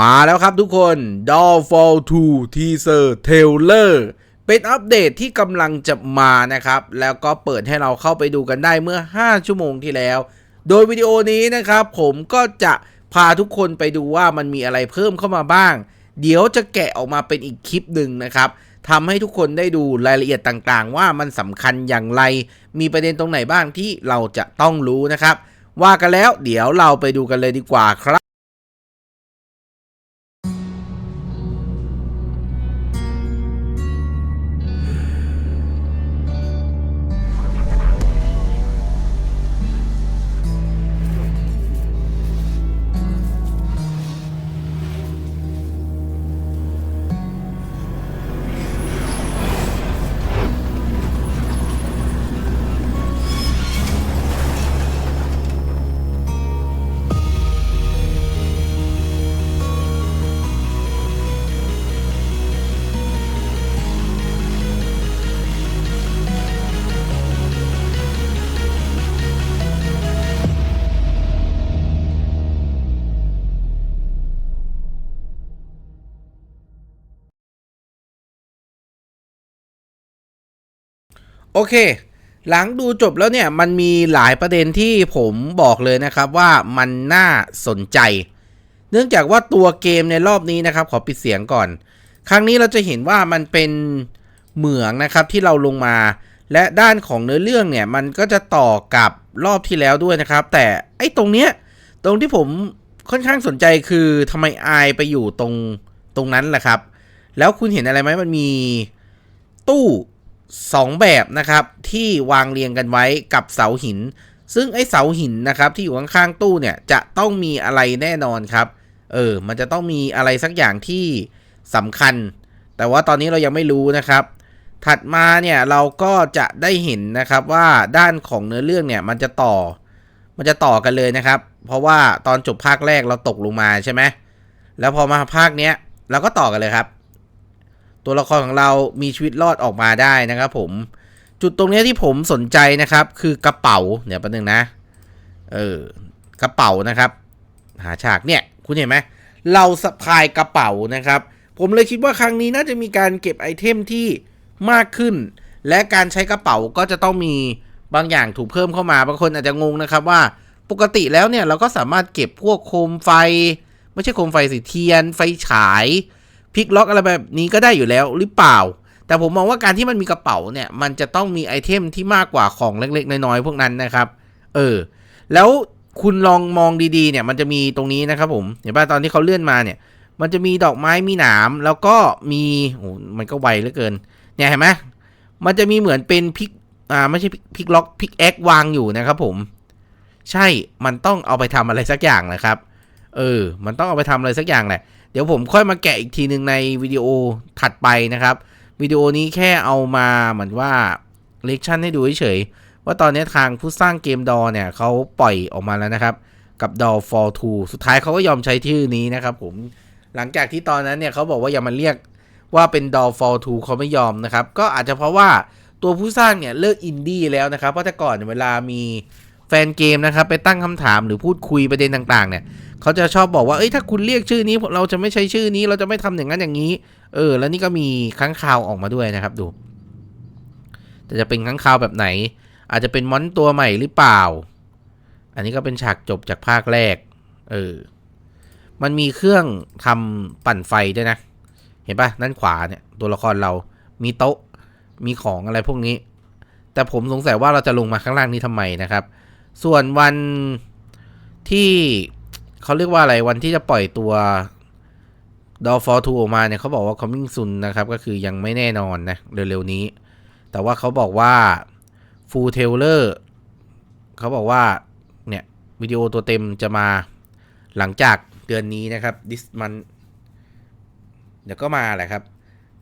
มาแล้วครับทุกคน Downfall 2 Teaser Trailer เป็นอัปเดตที่กำลังจะมานะครับ แล้วก็เปิดให้เราเข้าไปดูกันได้เมื่อ 5 ชั่วโมงที่แล้ว โดยวิดีโอนี้นะครับ ผมก็จะพาทุกคนไปดูว่ามันมีอะไรเพิ่มเข้ามาบ้าง เดี๋ยวจะแกะออกมาเป็นอีกคลิปหนึ่งนะครับทำให้ทุกคนได้ดูรายละเอียดต่างๆ ว่ามันสำคัญอย่างไร มีประเด็นตรงไหนบ้างที่เราจะต้องรู้นะครับ ว่ากันแล้วเดี๋ยวเราไปดูกันเลยดีกว่าครับ โอเค หลังดูจบแล้วเนี่ยมันมีหลายประเด็นที่ผมบอกเลยนะครับว่ามันน่าสนใจ เนื่องจากว่าตัวเกมในรอบนี้นะครับ ขอปิดเสียงก่อน ครั้งนี้เราจะเห็นว่ามันเป็นเหมืองนะครับที่เราลงมา และด้านของเนื้อเรื่องเนี่ยมันก็จะต่อกับรอบที่แล้วด้วยนะครับ แต่ไอ้ตรงเนี้ยตรงที่ผมค่อนข้างสนใจคือทำไมไอไปอยู่ตรงตรงนั้นแหละครับ แล้วคุณเห็นอะไรไหมมันมีตู้ 2 แบบนะครับที่วางเรียงกันไว้กับเสาหิน ซึ่งไอ้เสาหินนะครับที่อยู่ข้างๆตู้เนี่ยจะต้องมีอะไรแน่นอนครับ เออ มันจะต้องมีอะไรสักอย่างที่สำคัญ แต่ว่าตอนนี้เรายังไม่รู้นะครับ ถัดมาเนี่ยเราก็จะได้เห็นนะครับว่าด้านของเนื้อเรื่องเนี่ยมันจะต่อ มันจะต่อกันเลยนะครับ เพราะว่าตอนจบภาคแรกเราตกลงมาใช่ไหมแล้วพอมาภาคเนี้ยเราก็ต่อกันเลยครับ ตัวละครของเรามีชีวิตรอดออกมาได้นะครับผมจุดตรงนี้ที่ผมสนใจนะครับ คือกระเป๋าเดี๋ยวแป๊บนึงนะเออกระเป๋านะครับ หาฉากเนี่ยคุณเห็นไหมเราสะพายกระเป๋านะครับ ผมเลยคิดว่าครั้งนี้น่าจะมีการเก็บไอเทมที่มากขึ้น และการใช้กระเป๋าก็จะต้องมีบางอย่างถูกเพิ่มเข้ามาบางคนอาจจะงงนะครับว่าปกติแล้วเนี่ยเราก็สามารถเก็บพวกโคมไฟ ไม่ใช่โคมไฟสิเทียน ไฟฉาย พลิกล็อกอะไรแบบนี้ก็ได้อยู่แล้วหรือเปล่า แต่ผมมองว่าการที่มันมีกระเป๋าเนี่ย มันจะต้องมีไอเทมที่มากกว่าของเล็ก ๆ น้อยๆพวกนั้นนะครับ เออ แล้วคุณลองมองดีๆเนี่ย มันจะมีตรงนี้นะครับผม เห็นป่ะตอนที่เขาเลื่อนมาเนี่ย มันจะมีดอกไม้มีหนามแล้วก็มีโอ้มันก็ไวเหลือเกิน เนี่ยเห็นไหมมันจะมีเหมือนเป็นพิกอ่าไม่ใช่พลิกล็อกพิกแอควางอยู่นะครับผม ใช่มันต้องเอาไปทำอะไรสักอย่างนะครับ เออ มันต้องเอาไปทำอะไรสักอย่างแหละ เดี๋ยวผมค่อยมาแกะอีกทีหนึ่งในวิดีโอถัดไปนะครับ วิดีโอนี้แค่เอามาเหมือนว่าเลคชั่นให้ดูเฉยๆว่าตอนนี้ทางผู้สร้างเกมดอเนี่ยเขาปล่อยออกมาแล้วนะครับ กับ d o for 2 สุดท้ายเขาก็ยอมใช้ชื่อนี้นะครับผมหลังจากที่ตอนนั้นเนี่ยเขาบอกว่าอย่ามาเรียกว่าเป็น d o for 2เขาไม่ยอมนะครับ ก็อาจจะเพราะว่าตัวผู้สร้างเนี่ยเลิกอินดี้แล้วนะครับเพราะแต่ก่อนเนี่ยเวลามีแฟนเกมนะครับไปตั้งคำถามหรือพูดคุยประเด็นต่างๆเนี่ย เขาจะชอบบอกว่าเอ้ยถ้าคุณเรียกชื่อนี้เราจะไม่ใช้ชื่อนี้ เราจะไม่ทำอย่างนั้นอย่างนี้ เออ แล้วนี่ก็มีค้างคาวออกมาด้วยนะครับดู แต่จะเป็นค้างคาวแบบไหน อาจจะเป็นมอนตัวใหม่หรือเปล่า อันนี้ก็เป็นฉากจบจากภาคแรก เออ มันมีเครื่องทำปั่นไฟด้วยนะ เห็นปะด้านขวาเนี่ยตัวละครเรามีโต๊ะ มีของอะไรพวกนี้ แต่ผมสงสัยว่าเราจะลงมาข้างล่างนี้ทำไมนะครับ ส่วนวันที่ เขาเรียกว่าอะไรวันที่จะปล่อยตัว d o for 2ออกมาเนี่ยเขาบอกว่า coming soon นะครับ ก็คือยังไม่แน่นอนนะ เร็วๆนี้ แต่ว่าเขาบอกว่า full trailer เขาบอกว่า เนี่ย วิดีโอตัวเต็มจะมาหลังจากเดือนนี้นะครับ this month เดี๋ยวก็มาแหละครับ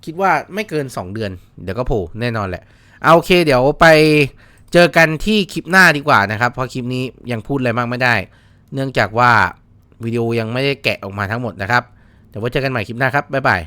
คิดว่าไม่เกิน 2 เดือน เดี๋ยวก็โผล่แน่นอนแหละ เอาโอเค เดี๋ยวไปเจอกันที่คลิปหน้าดีกว่านะครับ เพราะคลิปนี้ยังพูดอะไรมากไม่ได้ เนื่องจากว่า วิดีโอยังไม่ได้แกะออกมาทั้งหมดนะครับเดี๋ยวไว้เจอกันใหม่คลิปหน้าครับบ๊ายบาย